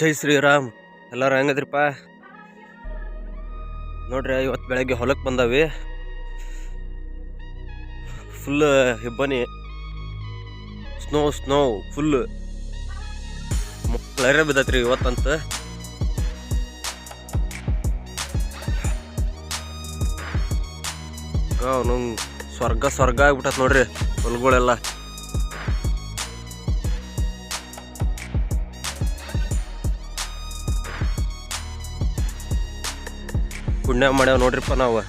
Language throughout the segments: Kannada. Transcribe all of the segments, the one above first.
ಜೈ ಶ್ರೀರಾಮ್ ಎಲ್ಲರೂ ಹೆಂಗದ್ರಿಪ್ಪ ನೋಡ್ರಿ ಇವತ್ತು ಬೆಳಗ್ಗೆ ಹೊಲಕ್ಕೆ ಬಂದಾವೆ. ಫುಲ್ ಇಬ್ಬನಿ ಸ್ನೋ ಸ್ನೋ ಫುಲ್ ಮಕ್ಕಳೇ ಬಿದ್ದತ್ರಿ ಇವತ್ತಂತ. ಅವನು ಸ್ವರ್ಗ ಸ್ವರ್ಗ ಆಗ್ಬಿಟ್ಟತ್ ನೋಡ್ರಿ ಹೊಲ್ಗಳೆಲ್ಲ. ಪುಣ್ಯ ಮಾಡ್ಯಾವ ನೋಡ್ರಿಪ್ಪ ನಾವು.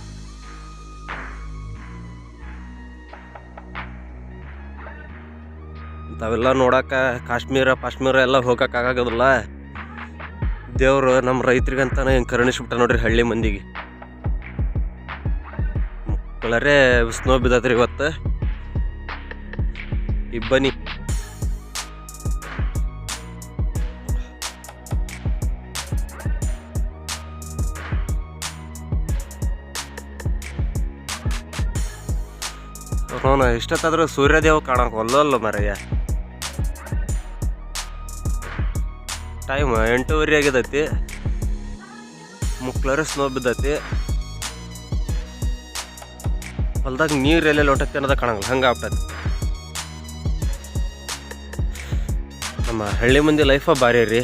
ತಾವೆಲ್ಲ ನೋಡಾಕ ಕಾಶ್ಮೀರ ಕಾಶ್ಮೀರ ಎಲ್ಲ ಹೋಗಕ್ ಆಗೋದಿಲ್ಲ ದೇವ್ರು ನಮ್ಮ ರೈತರಿಗಂತಾನೆ ಹಿಂಗೆ ಕರುಣಿಸ್ಬಿಟ್ಟ ನೋಡ್ರಿ ಹಳ್ಳಿ ಮಂದಿಗೆ. ಮಕ್ಕಳರೇ ಸ್ನೋ ಬಿದ್ದತ್ರಿ ಇವತ್ತು. ಇಬ್ಬನಿ ಅವನು ಇಷ್ಟತ್ತಾದ್ರೂ ಸೂರ್ಯದೇವ ಕಾಣಕ್ಕೆ ಒಲ್ಲಲ್ಲ ಮರಯ್ಯ ಟೈಮ್ ಎಂಟೂವರೆ ಆಗಿದೈತಿ ಮುಕ್ಳರ ಸ್ನೋ ಬಿದ್ದೈತಿ. ಹೊಲ್ದಾಗ ನೀರು ಎಲ್ಲೆಲ್ಲಿ ಹೊಂಟೈತಿ ಅನ್ನೋದ ಕಾಣಂಗಿಲ್ಲ, ಹಂಗೆ ಆಗ್ತೈತಿ ನಮ್ಮ ಹಳ್ಳಿ ಮಂದಿ ಲೈಫ ಭಾರಿ ರೀ.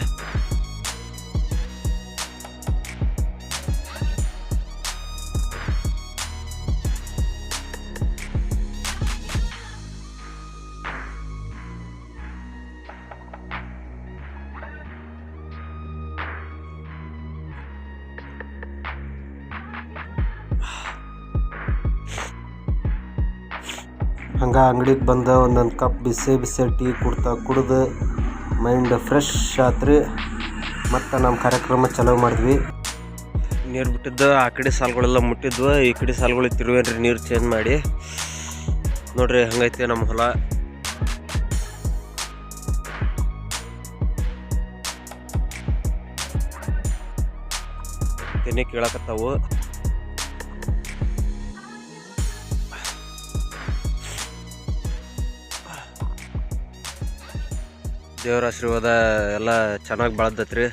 ಹಂಗೆ ಅಂಗಡಿಗೆ ಬಂದ ಒಂದೊಂದು ಕಪ್ ಬಿಸಿ ಬಿಸಿ ಟೀ ಕುಡ್ತಾ ಕುಡ್ದು ಮೈಂಡ್ ಫ್ರೆಶ್ ಆತ್ರಿ. ಮತ್ತು ನಮ್ಮ ಕಾರ್ಯಕ್ರಮ ಚಲೋ ಮಾಡಿದ್ವಿ. ನೀರು ಬಿಟ್ಟಿದ್ದು, ಆ ಕಡೆ ಸಾಲುಗಳೆಲ್ಲ ಮುಟ್ಟಿದ್ವು. ಈ ಕಡೆ ಸಾಲುಗಳು ತಿರುವೇನ್ರಿ, ನೀರು ಚೇಂಜ್ ಮಾಡಿ. ನೋಡ್ರಿ, ಹಂಗೈತಿ ನಮ್ಮ ಹೊಲ. ತೆನೆ ಕೇಳಕತ್ತಾವು. ದೇವ್ರ ಆಶೀರ್ವಾದ ಎಲ್ಲ ಚೆನ್ನಾಗಿ ಬೆಳೆದತ್ರಿ